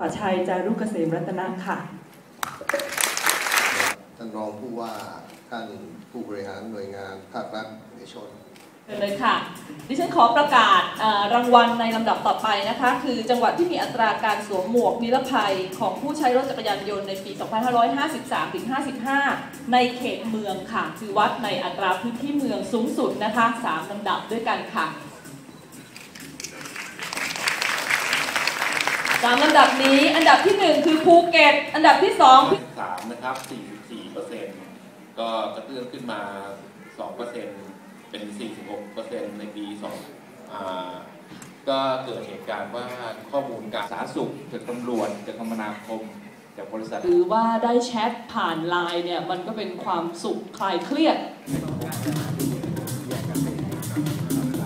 ป่าชัยจารุกเกษมรัตนะค่ะ ท่านรองผู้ว่า ท่านผู้บริหารหน่วยงานภาครัฐเอกชนเชิญเลยค่ะ ดิฉันขอประกาศเอ่อรางวัลในลำดับต่อไปนะคะ คือจังหวัดที่มีอัตราการสวมหมวกนิรภัยของผู้ใช้รถจักรยานยนต์ในปี 2553-55 ในเขตเมืองค่ะ คือวัดในอัตราพื้นที่เมืองสูงสุดนะคะ 3ลำดับด้วยกันค่ะ สามลำดับนี้อันดับที่หนึ่งคือภูเก็ต อันดับที่สองสามนะครับ 44เปอร์เซ็นต์ก็กระเตื้องขึ้นมา2เปอร์เซ็นต์เป็น 46เปอร์เซ็นต์ในปี2อ่าก็เกิดเหตุการณ์ว่าข้อมูลการสาธารณสุขจากตำรวจจากคมนาคมจากบริษัทหรือว่าได้แชทผ่านไลน์เนี่ย มันก็เป็นความสุขคลายเครียดเ